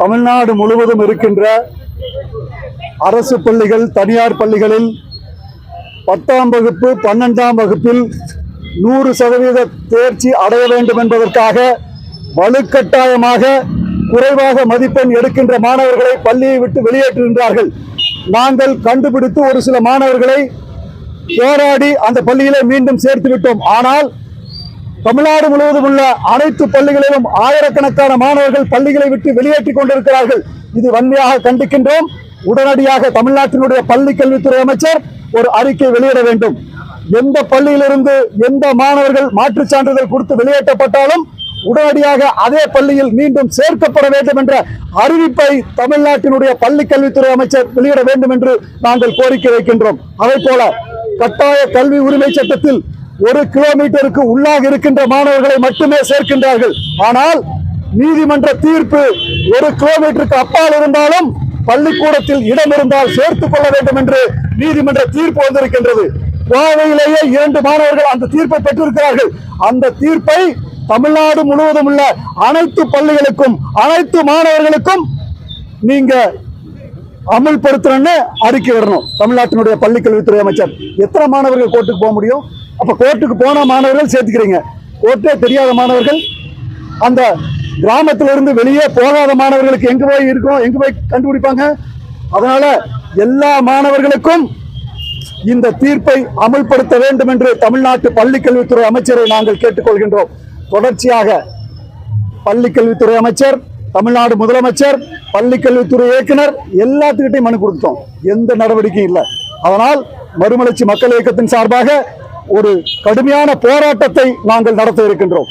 தமிழ்நாடு முழுவதும் இருக்கின்ற அரசு பள்ளிகள் தனியார் பள்ளிகளில் பத்தாம் வகுப்பு பன்னெண்டாம் வகுப்பில் நூறு சதவீத தேர்ச்சி அடைய வேண்டும் என்பதற்காக வலுக்கட்டாயமாக குறைவாக மதிப்பெண் எடுக்கின்ற மாணவர்களை பள்ளியை விட்டு வெளியேற்றுகின்றார்கள். நாங்கள் கண்டுபிடித்து ஒரு சில மாணவர்களை போராடி அந்த பள்ளியிலே மீண்டும் சேர்த்து விட்டோம் ஆனால் தமிழ்நாடு முழுவதும் உள்ள அனைத்து பள்ளிகளிலும் ஆயிரக்கணக்கான மாணவர்கள் பள்ளிகளை விட்டு வெளியேற்றிக் கொண்டிருக்கிறார்கள். இது வன்மையாக கண்டிக்கின்றோம். உடனடியாக தமிழ்நாட்டினுடைய பள்ளி கல்வித்துறை அமைச்சர் ஒரு அறிக்கை வெளியிட வேண்டும். எந்த பள்ளியிலிருந்து எந்த மாணவர்கள் மாற்றுச் சான்றிதழ் கொடுத்து வெளியேற்றப்பட்டாலும் உடனடியாக அதே பள்ளியில் மீண்டும் சேர்க்கப்பட வேண்டும் என்ற அறிவிப்பை தமிழ்நாட்டினுடைய பள்ளி கல்வித்துறை அமைச்சர் வெளியிட வேண்டும் என்று நாங்கள் கோரிக்கை வைக்கின்றோம். அதே போல கட்டாய கல்வி உரிமை சட்டத்தில் ஒரு கிலோமீட்டருக்கு உள்ளாக இருக்கின்ற மாணவர்களை மட்டுமே சேர்க்கின்றார்கள். ஆனால் நீதிமன்ற தீர்ப்பு ஒரு கிலோமீட்டருக்கு அப்பால் இருந்தாலும் பள்ளிக்கூடத்தில் இடம் இருந்தால் சேர்த்துக் கொள்ள வேண்டும் என்று நீதிமன்ற தீர்ப்பு வந்திருக்கின்றது. கோவையிலேயே இரண்டு மாணவர்கள் அந்த தீர்ப்பை பெற்றிருக்கிறார்கள். அந்த தீர்ப்பை தமிழ்நாடு முழுவதும் உள்ள அனைத்து பள்ளிகளுக்கும் அனைத்து மாணவர்களுக்கும் நீங்க அமல்படுத்தணும்னு அறிக்கை விடணும் தமிழ்நாட்டினுடைய பள்ளி கல்வித்துறை அமைச்சர். எத்தனை மாணவர்கள் கோர்ட்டுக்கு போக முடியும்? அப்ப கோர்ட்டுக்கு போன மாணவர்கள் சேர்த்துக்கிறீங்க. கோர்ட்டே தெரியாத மாணவர்கள். அந்த கிராமத்திலிருந்து வெளியே போகாத மாணவர்களுக்கு எங்க போய் இருக்கும் எங்க போய் கண்டுபிடிப்பாங்க? அதனால எல்லா மாணவர்களுக்கும் இந்த தீர்ப்பை அமல்படுத்த வேண்டும் என்று தமிழ்நாட்டு பள்ளிக்கல்வித்துறை அமைச்சரை நாங்கள் கேட்டுக்கொள்கின்றோம். தொடர்ச்சியாக பள்ளி கல்வித்துறை அமைச்சர் தமிழ்நாடு முதலமைச்சர் பள்ளி கல்வித்துறை இயக்குனர் எல்லாத்துக்கிட்டையும் மனு கொடுத்தோம். எந்த நடவடிக்கையும் இல்லை. அதனால் மறுமலர்ச்சி மக்கள் இயக்கத்தின் சார்பாக ஒரு கடுமையான போராட்டத்தை நாங்கள் நடத்த இருக்கின்றோம்.